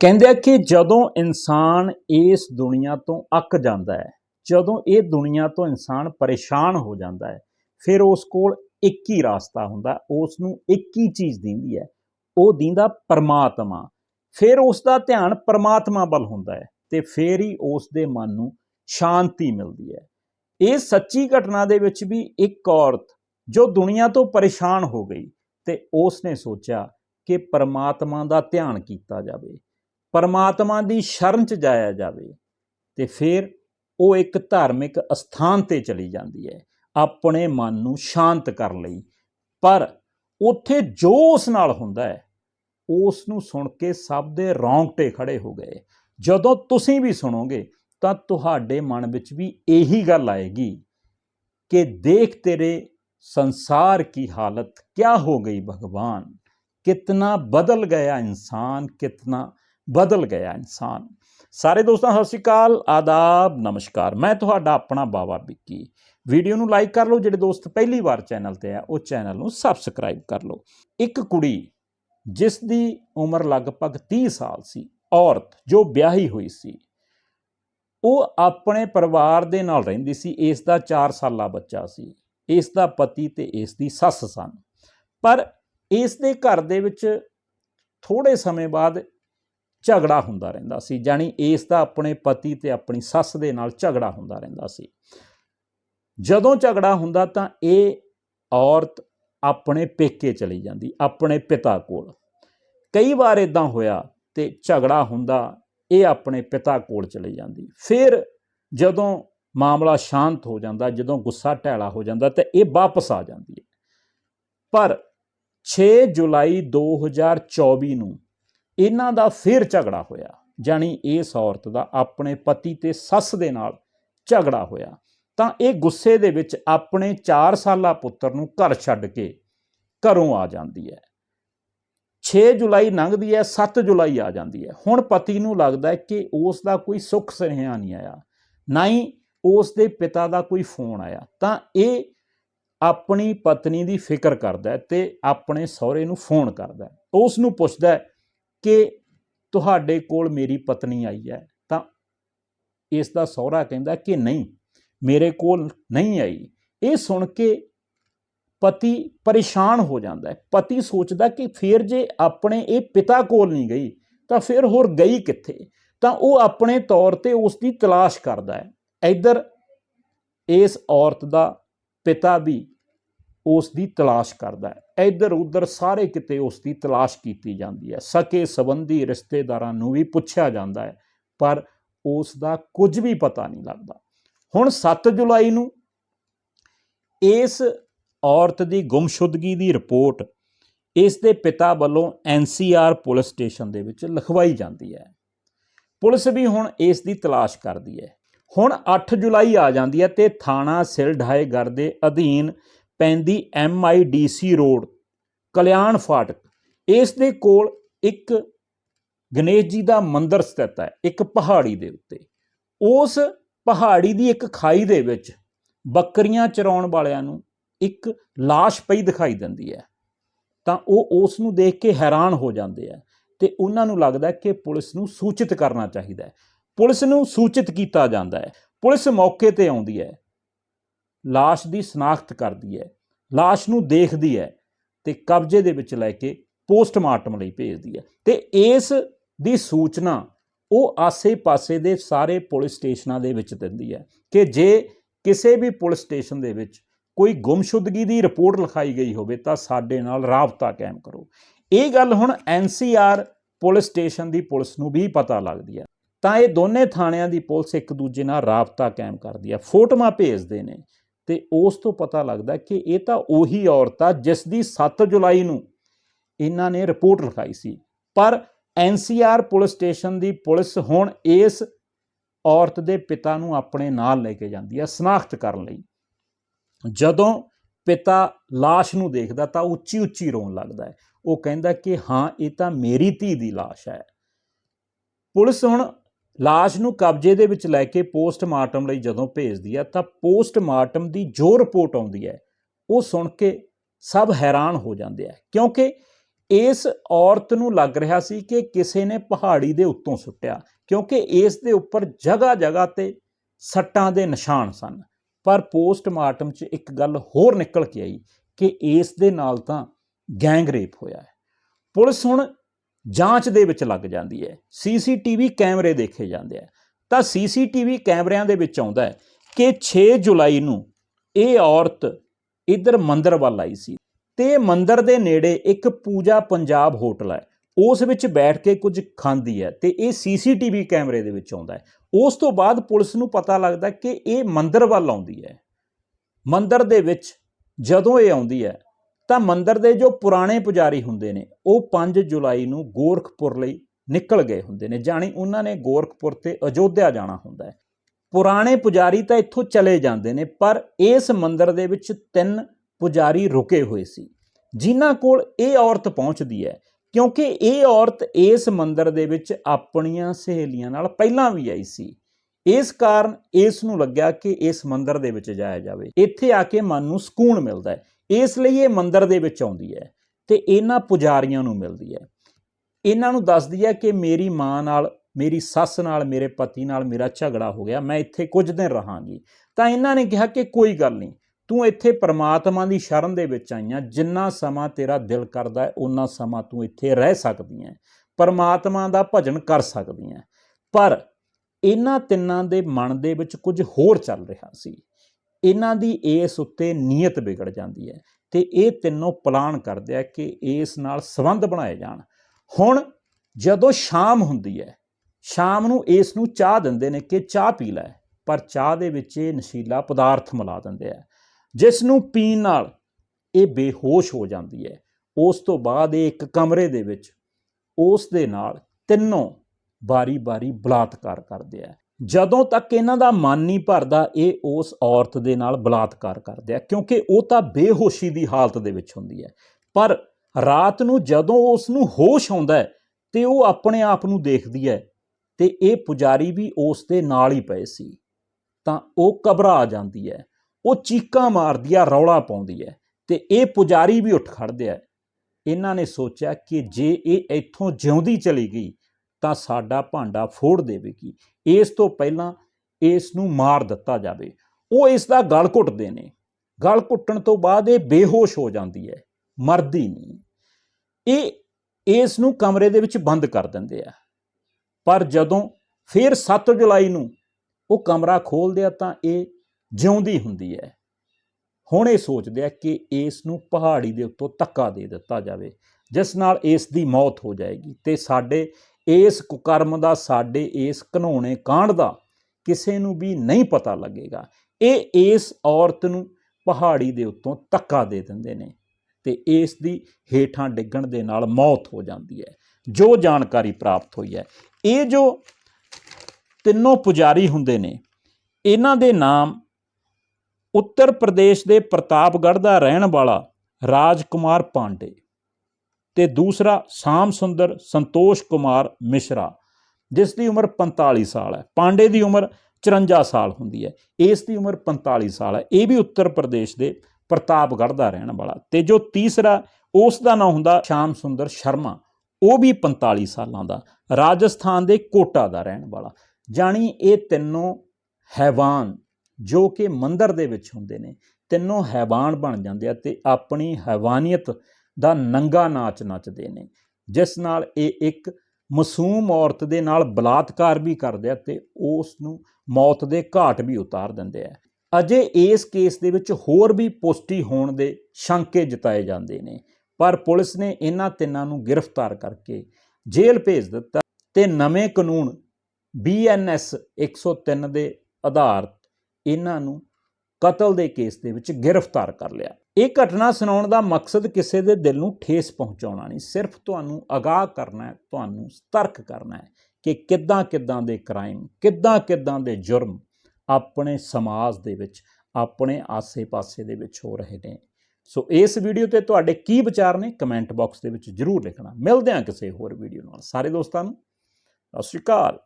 ਕਹਿੰਦੇ ਆ ਕਿ ਜਦੋਂ ਇਨਸਾਨ ਇਸ ਦੁਨੀਆ ਤੋਂ ਅੱਕ ਜਾਂਦਾ ਹੈ, ਜਦੋਂ ਇਹ ਦੁਨੀਆ ਤੋਂ ਇਨਸਾਨ ਪਰੇਸ਼ਾਨ ਹੋ ਜਾਂਦਾ ਹੈ, ਫਿਰ ਉਸ ਕੋਲ ਇੱਕ ਹੀ ਰਾਸਤਾ ਹੁੰਦਾ, ਉਸ ਨੂੰ ਇੱਕ ਹੀ ਚੀਜ਼ ਦਿੰਦੀ ਹੈ, ਉਹ ਦਿੰਦਾ ਪਰਮਾਤਮਾ। ਫਿਰ ਉਸ ਦਾ ਧਿਆਨ ਪਰਮਾਤਮਾ ਵੱਲ ਹੁੰਦਾ ਹੈ ਤੇ ਫਿਰ ਹੀ ਉਸ ਦੇ ਮਨ ਨੂੰ ਸ਼ਾਂਤੀ ਮਿਲਦੀ ਹੈ। ਇਹ ਸੱਚੀ ਘਟਨਾ ਦੇ ਵਿੱਚ ਵੀ ਇੱਕ ਔਰਤ ਜੋ ਦੁਨੀਆ ਤੋਂ ਪਰੇਸ਼ਾਨ ਹੋ ਗਈ ਤੇ ਉਸ ਨੇ ਸੋਚਿਆ ਕਿ ਪਰਮਾਤਮਾ ਦਾ ਧਿਆਨ ਕੀਤਾ ਜਾਵੇ। ਪਰਮਾਤਮਾ ਦੀ ਸ਼ਰਨ ਚ ਜਾਇਆ ਜਾਵੇ ਤੇ ਫਿਰ ਉਹ ਇੱਕ ਧਾਰਮਿਕ ਅਸਥਾਨ ਤੇ ਚਲੀ ਜਾਂਦੀ ਹੈ ਆਪਣੇ ਮਨ ਨੂੰ ਸ਼ਾਂਤ ਕਰਨ ਲਈ ਪਰ ਉੱਥੇ ਜੋ ਉਸ ਨਾਲ ਹੁੰਦਾ ਹੈ ਉਸ ਨੂੰ ਸੁਣ ਕੇ ਸਭ ਦੇ ਰੌਂਗਟੇ ਖੜੇ ਹੋ ਗਏ ਜਦੋਂ ਤੁਸੀਂ ਵੀ ਸੁਣੋਗੇ ਤਾਂ ਤੁਹਾਡੇ ਮਨ ਵਿੱਚ ਵੀ ਇਹੀ ਗੱਲ ਆਏਗੀ ਕਿ ਦੇਖ ਤੇਰੇ ਸੰਸਾਰ ਕੀ ਹਾਲਤ क्या हो गई भगवान कितना बदल गया इंसान कितना ਬਦਲ ਗਿਆ ਇਨਸਾਨ। ਸਾਰੇ ਦੋਸਤਾਂ, ਸਤਿ ਸ਼੍ਰੀ ਅਕਾਲ, ਆਦਾਬ, ਨਮਸਕਾਰ। ਮੈਂ ਤੁਹਾਡਾ ਆਪਣਾ ਬਾਬਾ ਵਿੱਕੀ। ਵੀਡੀਓ ਨੂੰ ਲਾਈਕ ਕਰ ਲਓ, ਜਿਹੜੇ ਦੋਸਤ ਪਹਿਲੀ ਵਾਰ ਚੈਨਲ ਤੇ ਆ, ਉਹ ਚੈਨਲ ਨੂੰ ਸਬਸਕ੍ਰਾਈਬ ਕਰ ਲਓ। ਇੱਕ ਕੁੜੀ, ਜਿਸ ਦੀ ਉਮਰ ਲਗਭਗ 30 ਸਾਲ ਸੀ, ਔਰਤ ਜੋ ਵਿਆਹੀ ਹੋਈ ਸੀ, ਉਹ ਆਪਣੇ ਪਰਿਵਾਰ ਦੇ ਨਾਲ ਰਹਿੰਦੀ ਸੀ, ਇਸ ਦਾ 4 ਸਾਲਾ ਬੱਚਾ ਸੀ, ਇਸ ਦਾ ਪਤੀ ਤੇ ਇਸ ਦੀ ਸੱਸ ਸਨ। ਪਰ ਇਸ ਦੇ ਘਰ ਦੇ ਵਿੱਚ ਥੋੜੇ ਸਮੇਂ ਬਾਅਦ ਝਗੜਾ ਹੁੰਦਾ ਰਹਿੰਦਾ ਸੀ ਜਾਨੀ ਇਸ ਦਾ ਆਪਣੇ ਪਤੀ ਤੇ ਆਪਣੀ ਸੱਸ ਦੇ ਨਾਲ ਝਗੜਾ ਹੁੰਦਾ ਰਹਿੰਦਾ ਸੀ। ਜਦੋਂ ਝਗੜਾ ਹੁੰਦਾ ਤਾਂ ਇਹ ਔਰਤ ਆਪਣੇ ਪੇਕੇ ਚਲੀ ਜਾਂਦੀ, ਆਪਣੇ ਪਿਤਾ ਕੋਲ। ਕਈ ਵਾਰ ਇਦਾਂ ਹੋਇਆ ਤੇ ਝਗੜਾ ਹੁੰਦਾ, ਇਹ ਆਪਣੇ ਪਿਤਾ ਕੋਲ ਚਲੀ ਜਾਂਦੀ। ਫਿਰ ਜਦੋਂ ਮਾਮਲਾ ਸ਼ਾਂਤ ਹੋ ਜਾਂਦਾ, ਜਦੋਂ ਗੁੱਸਾ ਢੈਲਾ ਹੋ ਜਾਂਦਾ ਤੇ ਇਹ ਵਾਪਸ ਆ ਜਾਂਦੀ ਹੈ। ਪਰ 6 ਜੁਲਾਈ 2024 ਨੂੰ ਇਹਨਾਂ ਦਾ ਫਿਰ ਝਗੜਾ ਹੋਇਆ ਜਾਨੀ ਇਸ ਔਰਤ ਦਾ ਆਪਣੇ ਪਤੀ ਤੇ ਸੱਸ ਦੇ ਨਾਲ ਝਗੜਾ ਹੋਇਆ। ਤਾਂ ਇਹ ਗੁੱਸੇ ਦੇ ਵਿੱਚ ਆਪਣੇ 4 ਸਾਲਾ ਪੁੱਤਰ ਨੂੰ ਘਰ ਛੱਡ ਕੇ ਘਰੋਂ ਆ ਜਾਂਦੀ ਹੈ। 6 ਜੁਲਾਈ ਲੰਘਦੀ ਹੈ 7 ਜੁਲਾਈ ਆ ਜਾਂਦੀ ਹੈ। ਹੁਣ ਪਤੀ ਨੂੰ ਲੱਗਦਾ ਹੈ ਕਿ ਉਸ ਦਾ ਕੋਈ ਸੁੱਖ ਸੁਨੇਹਾ ਨਹੀਂ ਆਇਆ, ਨਾ ਹੀ ਉਸ ਦੇ ਪਿਤਾ ਦਾ ਕੋਈ ਫੋਨ ਆਇਆ। ਤਾਂ ਇਹ ਆਪਣੀ ਪਤਨੀ ਦੀ ਫਿਕਰ ਕਰਦਾ ਹੈ ਤੇ ਆਪਣੇ ਸਹੁਰੇ ਨੂੰ ਫੋਨ ਕਰਦਾ ਉਸ ਨੂੰ ਪੁੱਛਦਾ ਕਿ ਤੁਹਾਡੇ ਕੋਲ ਮੇਰੀ ਪਤਨੀ ਆਈ ਹੈ, ਤਾਂ ਇਸ ਦਾ ਸਹੁਰਾ ਕਹਿੰਦਾ ਕਿ ਨਹੀਂ, ਮੇਰੇ ਕੋਲ ਨਹੀਂ ਆਈ। ਇਹ ਸੁਣ ਕੇ ਪਤੀ ਪਰੇਸ਼ਾਨ ਹੋ ਜਾਂਦਾ ਹੈ। ਪਤੀ ਸੋਚਦਾ ਕਿ ਫਿਰ ਜੇ ਆਪਣੇ ਇਹ ਪਿਤਾ ਕੋਲ ਨਹੀਂ ਗਈ, ਤਾਂ ਫਿਰ ਹੋਰ ਗਈ ਕਿੱਥੇ? ਤਾਂ ਉਹ ਆਪਣੇ ਤੌਰ ਤੇ ਉਸ ਦੀ ਤਲਾਸ਼ ਕਰਦਾ ਹੈ। ਇੱਧਰ ਇਸ ਔਰਤ ਦਾ ਪਿਤਾ ਵੀ ਉਸ ਦੀ ਤਲਾਸ਼ ਕਰਦਾ ਹੈ। ਇੱਧਰ ਉੱਧਰ ਸਾਰੇ ਕਿਤੇ ਉਸ ਦੀ ਤਲਾਸ਼ ਕੀਤੀ ਜਾਂਦੀ ਹੈ। ਸਕੇ ਸੰਬੰਧੀ ਰਿਸ਼ਤੇਦਾਰਾਂ ਨੂੰ ਵੀ ਪੁੱਛਿਆ ਜਾਂਦਾ ਹੈ, ਪਰ ਉਸ ਦਾ ਕੁਝ ਵੀ ਪਤਾ ਨਹੀਂ ਲੱਗਦਾ। ਹੁਣ 7 ਜੁਲਾਈ ਨੂੰ ਇਸ ਔਰਤ ਦੀ ਗੁੰਮਸ਼ੁਦਗੀ ਦੀ ਰਿਪੋਰਟ ਇਸ ਦੇ ਪਿਤਾ ਵੱਲੋਂ ਐਨਸੀਆਰ ਪੁਲਿਸ ਸਟੇਸ਼ਨ ਦੇ ਵਿੱਚ ਲਿਖਵਾਈ ਜਾਂਦੀ ਹੈ। ਪੁਲਿਸ ਵੀ ਹੁਣ ਇਸ ਦੀ ਤਲਾਸ਼ ਕਰਦੀ ਹੈ। ਹੁਣ 8 ਜੁਲਾਈ ਆ ਜਾਂਦੀ ਹੈ ਤੇ ਥਾਣਾ ਸਿਲਢਾਏਗਰ ਦੇ ਅਧੀਨ ਪੈਂਦੀ ਐਮਆਈਡੀਸੀ ਰੋਡ, ਕਲਿਆਣ ਫਾਟਕ। ਇਸ ਦੇ ਕੋਲ ਇੱਕ ਗਣੇਸ਼ ਜੀ ਦਾ ਮੰਦਿਰ ਸਥਿਤ ਹੈ, ਇੱਕ ਪਹਾੜੀ ਦੇ ਉੱਤੇ। ਉਸ ਪਹਾੜੀ ਦੀ ਇੱਕ ਖਾਈ ਦੇ ਵਿੱਚ ਬੱਕਰੀਆਂ ਚਰਾਉਣ ਵਾਲਿਆਂ ਨੂੰ ਇੱਕ লাশ ਪਈ ਦਿਖਾਈ ਦਿੰਦੀ ਹੈ। ਤਾਂ ਉਹ ਉਸ ਨੂੰ ਦੇਖ ਕੇ ਹੈਰਾਨ ਹੋ ਜਾਂਦੇ ਆ ਤੇ ਉਹਨਾਂ ਨੂੰ ਲੱਗਦਾ ਕਿ ਪੁਲਿਸ ਨੂੰ ਸੂਚਿਤ ਕਰਨਾ ਚਾਹੀਦਾ ਹੈ। ਪੁਲਿਸ ਨੂੰ ਸੂਚਿਤ ਕੀਤਾ ਜਾਂਦਾ ਹੈ। ਪੁਲਿਸ ਮੌਕੇ ਤੇ ਆਉਂਦੀ ਹੈ। লাশ ਦੀ ਸਨਾਖਤ ਕਰਦੀ ਹੈ লাশ ਨੂੰ ਦੇਖਦੀ ਹੈ ਤੇ ਕਬਜ਼ੇ ਦੇ ਵਿੱਚ ਲੈ ਕੇ ਪੋਸਟਮਾਰਟਮ ਲਈ ਭੇਜਦੀ ਹੈ ਤੇ ਇਸ ਦੀ ਸੂਚਨਾ ਉਹ ਆਸੇ-ਪਾਸੇ ਦੇ ਸਾਰੇ ਪੁਲਿਸ ਸਟੇਸ਼ਨਾਂ ਦੇ ਵਿੱਚ ਦਿੰਦੀ ਹੈ ਕਿ ਜੇ ਕਿਸੇ ਵੀ ਪੁਲਿਸ ਸਟੇਸ਼ਨ ਦੇ ਵਿੱਚ ਕੋਈ ਗੁੰਮਸ਼ੁਦਗੀ ਦੀ ਰਿਪੋਰਟ ਲਿਖਾਈ ਗਈ ਹੋਵੇ ਤਾਂ ਸਾਡੇ ਨਾਲ ਰਾਬਤਾ ਕਾਇਮ ਕਰੋ ਇਹ ਗੱਲ ਹੁਣ ਐਨਸੀਆਰ ਪੁਲਿਸ ਸਟੇਸ਼ਨ ਦੀ ਪੁਲਿਸ ਨੂੰ ਵੀ ਪਤਾ ਲੱਗਦੀ ਹੈ ਤਾਂ ਇਹ ਦੋਨੇ ਥਾਣਿਆਂ ਦੀ ਪੁਲਿਸ ਇੱਕ ਦੂਜੇ ਨਾਲ ਰਾਬਤਾ ਕਾਇਮ ਕਰਦੀ ਹੈ ਫੋਟੋਆਂ ਭੇਜਦੇ ਨੇ ਤੇ ਉਸ ਤੋਂ ਪਤਾ ਲੱਗਦਾ ਕਿ ਇਹ ਤਾਂ ਉਹੀ ਔਰਤ ਆ ਜਿਸ ਦੀ 7 ਜੁਲਾਈ ਨੂੰ ਇਹਨਾਂ ਨੇ ਰਿਪੋਰਟ ਲਿਖਾਈ ਸੀ ਪਰ ਐਨਸੀਆਰ ਪੁਲਿਸ ਸਟੇਸ਼ਨ ਦੀ ਪੁਲਿਸ ਹੁਣ ਇਸ ਔਰਤ ਦੇ ਪਿਤਾ ਨੂੰ ਆਪਣੇ ਨਾਲ ਲੈ ਕੇ ਜਾਂਦੀ ਹੈ ਸਨਾਖਤ ਕਰਨ ਲਈ ਜਦੋਂ ਪਿਤਾ লাশ ਨੂੰ ਦੇਖਦਾ ਤਾਂ ਉੱਚੀ ਉੱਚੀ ਰੋਣ ਲੱਗਦਾ ਹੈ ਉਹ ਕਹਿੰਦਾ ਕਿ ਹਾਂ ਇਹ ਤਾਂ ਮੇਰੀ ਧੀ ਦੀ লাশ ਹੈ ਪੁਲਿਸ ਹੁਣ ਲਾਸ਼ ਨੂੰ ਕਬਜ਼ੇ ਦੇ ਵਿੱਚ ਲੈ ਕੇ ਪੋਸਟਮਾਰਟਮ ਲਈ ਜਦੋਂ ਭੇਜਦੀ ਹੈ ਤਾਂ ਪੋਸਟਮਾਰਟਮ ਦੀ ਜੋ ਰਿਪੋਰਟ ਆਉਂਦੀ ਹੈ, ਉਹ ਸੁਣ ਕੇ ਸਭ ਹੈਰਾਨ ਹੋ ਜਾਂਦੇ ਆ। ਕਿਉਂਕਿ ਇਸ ਔਰਤ ਨੂੰ ਲੱਗ ਰਿਹਾ ਸੀ ਕਿ ਕਿਸੇ ਨੇ ਪਹਾੜੀ ਦੇ ਉੱਤੋਂ ਸੁੱਟਿਆ, ਕਿਉਂਕਿ ਇਸ ਦੇ ਉੱਪਰ ਜਗ੍ਹਾ ਜਗ੍ਹਾ ਤੇ ਸੱਟਾਂ ਦੇ ਨਿਸ਼ਾਨ ਸਨ। ਪਰ ਪੋਸਟਮਾਰਟਮ 'ਚ ਇੱਕ ਗੱਲ ਹੋਰ ਨਿਕਲ ਕੇ ਆਈ ਕਿ ਇਸ ਦੇ ਨਾਲ ਤਾਂ ਗੈਂਗ ਰੇਪ ਹੋਇਆ ਹੈ। ਪੁਲਿਸ ਹੁਣ ਜਾਂਚ ਦੇ ਵਿੱਚ ਲੱਗ ਜਾਂਦੀ ਹੈ। ਸੀਸੀਟੀਵੀ ਕੈਮਰੇ ਦੇਖੇ ਜਾਂਦੇ ਆ। ਤਾਂ ਸੀਸੀਟੀਵੀ ਕੈਮਰਿਆਂ ਦੇ ਵਿੱਚ ਆਉਂਦਾ ਹੈ ਕਿ 6 ਜੁਲਾਈ ਨੂੰ ਇਹ ਔਰਤ ਇਧਰ ਮੰਦਰ ਵੱਲ ਆਈ ਸੀ ਤੇ ਮੰਦਰ ਦੇ ਨੇੜੇ ਇੱਕ ਪੂਜਾ ਪੰਜਾਬ ਹੋਟਲ ਹੈ। ਉਸ ਵਿੱਚ ਬੈਠ ਕੇ ਕੁਝ ਖਾਂਦੀ ਹੈ ਤੇ ਇਹ ਸੀਸੀਟੀਵੀ ਕੈਮਰੇ ਦੇ ਵਿੱਚ ਆਉਂਦਾ ਹੈ। ਉਸ ਤੋਂ ਬਾਅਦ ਪੁਲਿਸ ਨੂੰ ਪਤਾ ਲੱਗਦਾ ਕਿ ਇਹ ਮੰਦਰ ਵੱਲ ਆਉਂਦੀ ਹੈ। ਮੰਦਰ ਦੇ ਵਿੱਚ ਜਦੋਂ ਇਹ ਆਉਂਦੀ ਹੈ ਤਾਂ ਮੰਦਰ ਦੇ ਜੋ ਪੁਰਾਣੇ ਪੁਜਾਰੀ ਹੁੰਦੇ ਨੇ, ਉਹ 5 ਜੁਲਾਈ ਨੂੰ ਗੋਰਖਪੁਰ ਲਈ ਨਿਕਲ ਗਏ ਹੁੰਦੇ ਨੇ, ਜਾਣੀ ਉਹਨਾਂ ਨੇ ਗੋਰਖਪੁਰ ਤੇ ਅਯੋਧਿਆ ਜਾਣਾ ਹੁੰਦਾ ਹੈ। ਪੁਰਾਣੇ ਪੁਜਾਰੀ ਤਾਂ ਇੱਥੋਂ ਚਲੇ ਜਾਂਦੇ ਨੇ, ਪਰ ਇਸ ਮੰਦਰ ਦੇ ਵਿੱਚ ਤਿੰਨ ਪੁਜਾਰੀ ਰੁਕੇ ਹੋਏ ਸੀ, ਜਿਨ੍ਹਾਂ ਕੋਲ ਇਹ ਔਰਤ ਪਹੁੰਚਦੀ ਹੈ, ਕਿਉਂਕਿ ਇਹ ਔਰਤ ਇਸ ਮੰਦਰ ਦੇ ਵਿੱਚ ਆਪਣੀਆਂ ਸਹੇਲੀਆਂ ਨਾਲ ਪਹਿਲਾਂ ਵੀ ਆਈ ਸੀ। ਇਸ ਕਾਰਨ ਇਸ ਨੂੰ ਲੱਗਿਆ ਕਿ ਇਸ ਮੰਦਰ ਦੇ ਵਿੱਚ ਜਾਇਆ ਜਾਵੇ। ਇੱਥੇ ਆ ਕੇ ਮਨ ਨੂੰ ਸਕੂਨ ਮਿਲਦਾ ਹੈ। ਇਸ ਲਈ ਇਹ ਮੰਦਰ ਦੇ ਵਿੱਚ ਆਉਂਦੀ ਹੈ ਤੇ ਇਹਨਾਂ ਪੁਜਾਰੀਆਂ ਨੂੰ ਮਿਲਦੀ ਹੈ। ਇਹਨਾਂ ਨੂੰ ਦੱਸਦੀ ਹੈ ਕਿ ਮੇਰੀ ਮਾਂ ਨਾਲ, ਮੇਰੀ ਸੱਸ ਨਾਲ, ਮੇਰੇ ਪਤੀ ਨਾਲ ਮੇਰਾ ਝਗੜਾ ਹੋ ਗਿਆ, ਮੈਂ ਇੱਥੇ ਕੁਝ ਦਿਨ ਰਹਾਂਗੀ। ਤਾਂ ਇਹਨਾਂ ਨੇ ਕਿਹਾ ਕਿ ਕੋਈ ਗੱਲ ਨਹੀਂ, ਤੂੰ ਇੱਥੇ ਪਰਮਾਤਮਾ ਦੀ ਸ਼ਰਨ ਦੇ ਵਿੱਚ ਆਈਆਂ, ਜਿੰਨਾ ਸਮਾਂ ਤੇਰਾ ਦਿਲ ਕਰਦਾ ਹੈ ਉਹਨਾਂ ਸਮਾਂ ਤੂੰ ਇੱਥੇ ਰਹਿ ਸਕਦੀ ਹੈ, ਪਰਮਾਤਮਾ ਦਾ ਭਜਨ ਕਰ ਸਕਦੀ ਹੈ। ਪਰ ਇਹਨਾਂ ਤਿੰਨਾਂ ਦੇ ਮਨ ਦੇ ਵਿੱਚ ਕੁਝ ਹੋਰ ਚੱਲ ਰਿਹਾ ਸੀ। ਇਹਨਾਂ ਦੀ ਇਸ ਉੱਤੇ ਨੀਅਤ ਵਿਗੜ ਜਾਂਦੀ ਹੈ ਤੇ ਇਹ ਤਿੰਨੋਂ ਪਲਾਨ ਕਰਦੇ ਆ ਕਿ ਇਸ ਨਾਲ ਸੰਬੰਧ ਬਣਾਏ ਜਾਣ। ਹੁਣ ਜਦੋਂ ਸ਼ਾਮ ਹੁੰਦੀ ਹੈ, ਸ਼ਾਮ ਨੂੰ ਇਸ ਨੂੰ ਚਾਹ ਦਿੰਦੇ ਨੇ ਕਿ ਚਾਹ ਪੀ ਲੈ, ਪਰ ਚਾਹ ਦੇ ਵਿੱਚ ਇਹ ਨਸ਼ੀਲਾ ਪਦਾਰਥ ਮਿਲਾ ਦਿੰਦੇ ਆ। ਜਿਸ ਨੂੰ ਪੀਣ ਨਾਲ ਇਹ ਬੇਹੋਸ਼ ਹੋ ਜਾਂਦੀ ਹੈ। ਉਸ ਤੋਂ ਬਾਅਦ ਇਹ ਇੱਕ ਕਮਰੇ ਦੇ ਵਿੱਚ ਉਸ ਦੇ ਨਾਲ ਤਿੰਨੋਂ ਬਾਰੀ-ਬਾਰੀ ਬਲਾਤਕਾਰ ਕਰਦੇ ਆ। ਜਦੋਂ ਤੱਕ ਇਹਨਾਂ ਦਾ ਮਨ ਨਹੀਂ ਭਰਦਾ, ਇਹ ਉਸ ਔਰਤ ਦੇ ਨਾਲ ਬਲਾਤਕਾਰ ਕਰਦੇ ਆ, ਕਿਉਂਕਿ ਉਹ ਤਾਂ ਬੇਹੋਸ਼ੀ ਦੀ ਹਾਲਤ ਦੇ ਵਿੱਚ ਹੁੰਦੀ ਹੈ। ਪਰ ਰਾਤ ਨੂੰ ਜਦੋਂ ਉਸ ਨੂੰ ਹੋਸ਼ ਆਉਂਦਾ ਹੈ ਤੇ ਉਹ ਆਪਣੇ ਆਪ ਨੂੰ ਦੇਖਦੀ ਹੈ ਤੇ ਇਹ ਪੁਜਾਰੀ ਵੀ ਉਸ ਦੇ ਨਾਲ ਹੀ ਪਏ ਸੀ, ਤਾਂ ਉਹ ਘਬਰਾ ਜਾਂਦੀ ਹੈ, ਉਹ ਚੀਕਾਂ ਮਾਰਦੀ ਆ, ਰੌਲਾ ਪਾਉਂਦੀ ਹੈ ਤੇ ਇਹ ਪੁਜਾਰੀ ਵੀ ਉੱਠ ਖੜਦੇ ਆ। ਇਹਨਾਂ ਨੇ ਸੋਚਿਆ ਕਿ ਜੇ ਇਹ ਇੱਥੋਂ ਜਿਉਂਦੀ ਚਲੀ ਗਈ ਤਾਂ ਸਾਡਾ ਭਾਂਡਾ ਫੋੜ ਦੇਵੇਗੀ। ਇਸ ਤੋਂ ਪਹਿਲਾਂ ਇਸ ਨੂੰ ਮਾਰ ਦਿੱਤਾ ਜਾਵੇ। ਉਹ ਇਸ ਦਾ ਗਲ ਘੁੱਟਦੇ ਨੇ। ਗਲ ਘੁੱਟਣ ਤੋਂ ਬਾਅਦ ਇਹ ਬੇਹੋਸ਼ ਹੋ ਜਾਂਦੀ ਹੈ। ਮਰਦੀ ਨਹੀਂ। ਇਹ, ਇਸ ਨੂੰ ਕਮਰੇ ਦੇ ਵਿੱਚ ਬੰਦ ਕਰ ਦਿੰਦੇ ਆ। ਪਰ ਜਦੋਂ ਫਿਰ 7 ਜੁਲਾਈ ਨੂੰ ਉਹ ਕਮਰਾ ਖੋਲਦੇ ਆ ਤਾਂ ਇਹ ਜਿਉਂਦੀ ਹੁੰਦੀ ਹੈ। ਹੁਣ ਇਹ ਸੋਚਦੇ ਆ ਕਿ ਇਸ ਨੂੰ ਪਹਾੜੀ ਦੇ ਉੱਤੋਂ ਧੱਕਾ ਦੇ ਦਿੱਤਾ ਜਾਵੇ। ਜਿਸ ਨਾਲ ਇਸ ਦੀ ਮੌਤ ਹੋ ਜਾਏਗੀ ਤੇ ਸਾਡੇ ਇਸ ਕੁਕਰਮ ਦਾ, ਸਾਡੇ ਇਸ ਘਨੋਣੇ ਕਾਂਡ ਦਾ ਕਿਸੇ ਨੂੰ ਵੀ ਨਹੀਂ ਪਤਾ ਲੱਗੇਗਾ। ਇਹ ਇਸ ਔਰਤ ਨੂੰ ਪਹਾੜੀ ਦੇ ਉੱਤੋਂ ਧੱਕਾ ਦੇ ਦਿੰਦੇ ਨੇ ਤੇ ਇਸ ਦੀ ਹੇਠਾਂ ਡਿੱਗਣ ਦੇ ਨਾਲ ਮੌਤ ਹੋ ਜਾਂਦੀ ਹੈ, ਜੋ ਜਾਣਕਾਰੀ ਪ੍ਰਾਪਤ ਹੋਈ ਹੈ। ਇਹ ਜੋ ਤਿੰਨੋਂ ਪੁਜਾਰੀ ਹੁੰਦੇ ਨੇ, ਇਹਨਾਂ ਦੇ ਨਾਮ ਉੱਤਰ ਪ੍ਰਦੇਸ਼ ਦੇ ਪ੍ਰਤਾਪਗੜ੍ਹ ਦਾ ਰਹਿਣ ਵਾਲਾ ਰਾਜਕੁਮਾਰ ਪਾਂਡੇ। ਤੇ ਦੂਸਰਾ ਸ਼ਾਮ ਸੁੰਦਰ ਸੰਤੋਸ਼ ਕੁਮਾਰ ਮਿਸ਼ਰਾ, ਜਿਸ ਦੀ ਉਮਰ 45 ਸਾਲ ਹੈ। ਪਾਂਡੇ ਦੀ ਉਮਰ 54 ਸਾਲ ਹੁੰਦੀ ਹੈ। ਇਸ ਦੀ ਉਮਰ 45 ਸਾਲ ਹੈ। ਇਹ ਵੀ ਉੱਤਰ ਪ੍ਰਦੇਸ਼ ਦੇ ਪ੍ਰਤਾਪਗੜ੍ਹ ਦਾ ਰਹਿਣ ਵਾਲਾ। ਤੇ ਜੋ ਤੀਸਰਾ, ਉਸ ਦਾ ਨਾਮ ਹੁੰਦਾ ਸ਼ਾਮ ਸੁੰਦਰ ਸ਼ਰਮਾ। ਉਹ ਵੀ 45 ਸਾਲਾਂ ਦਾ, ਰਾਜਸਥਾਨ ਦੇ ਕੋਟਾ ਦਾ ਰਹਿਣ ਵਾਲਾ। ਜਾਣੀ ਇਹ ਤਿੰਨੋਂ ਹੈਵਾਨ, ਜੋ ਕਿ ਮੰਦਰ ਦੇ ਵਿੱਚ ਹੁੰਦੇ ਨੇ। ਤਿੰਨੋਂ ਹੈਵਾਨ ਬਣ ਜਾਂਦੇ ਆ ਤੇ ਆਪਣੀ ਹੈਵਾਨੀਅਤ ਦਾ ਨੰਗਾ ਨਾਚ ਨੱਚਦੇ ਨੇ। ਜਿਸ ਨਾਲ ਇਹ ਇੱਕ ਮਾਸੂਮ ਔਰਤ ਦੇ ਨਾਲ ਬਲਾਤਕਾਰ ਵੀ ਕਰਦੇ ਆ ਤੇ ਉਸ ਨੂੰ ਮੌਤ ਦੇ ਘਾਟ ਵੀ ਉਤਾਰ ਦਿੰਦੇ ਆ। ਅਜੇ ਇਸ ਕੇਸ ਦੇ ਵਿੱਚ ਹੋਰ ਵੀ ਪੁਸ਼ਟੀ ਹੋਣ ਦੇ ਸ਼ੰਕੇ ਜਤਾਏ ਜਾਂਦੇ ਨੇ। ਪਰ ਪੁਲਿਸ ਨੇ ਇਹਨਾਂ ਤਿੰਨਾਂ ਨੂੰ ਗ੍ਰਿਫਤਾਰ ਕਰਕੇ ਜੇਲ੍ਹ ਭੇਜ ਦਿੱਤਾ ਤੇ ਨਵੇਂ ਕਾਨੂੰਨ ਬੀਐਨਐਸ 103 ਦੇ ਆਧਾਰ ਇਹਨਾਂ ਨੂੰ ਕਤਲ ਦੇ ਕੇਸ ਦੇ ਵਿੱਚ ਗ੍ਰਿਫਤਾਰ ਕਰ ਲਿਆ। ਇਹ ਘਟਨਾ ਸੁਣਾਉਣ ਦਾ ਮਕਸਦ ਕਿਸੇ ਦੇ ਦਿਲ ਨੂੰ ਠੇਸ ਪਹੁੰਚਾਉਣਾ ਨਹੀਂ, ਸਿਰਫ ਤੁਹਾਨੂੰ ਅਗਾਹ ਕਰਨਾ ਹੈ, ਤੁਹਾਨੂੰ ਸਤਰਕ ਕਰਨਾ ਹੈ ਕਿ ਕਿੱਦਾਂ ਕਿੱਦਾਂ ਦੇ ਕ੍ਰਾਈਮ, ਕਿੱਦਾਂ ਕਿੱਦਾਂ ਦੇ ਜੁਰਮ ਆਪਣੇ ਸਮਾਜ ਦੇ ਵਿੱਚ, ਆਪਣੇ ਆਸੇ-ਪਾਸੇ ਦੇ ਵਿੱਚ ਹੋ ਰਹੇ ਨੇ। ਸੋ ਇਸ ਵੀਡੀਓ ਤੇ ਤੁਹਾਡੇ ਕੀ ਵਿਚਾਰ ਨੇ, ਕਮੈਂਟ ਬਾਕਸ ਦੇ ਵਿੱਚ ਜਰੂਰ ਲਿਖਣਾ। ਮਿਲਦੇ ਹਾਂ ਕਿਸੇ ਹੋਰ ਵੀਡੀਓ ਨਾਲ। ਸਾਰੇ ਦੋਸਤਾਂ ਨੂੰ, ਸਤਿ ਸ਼੍ਰੀ ਅਕਾਲ।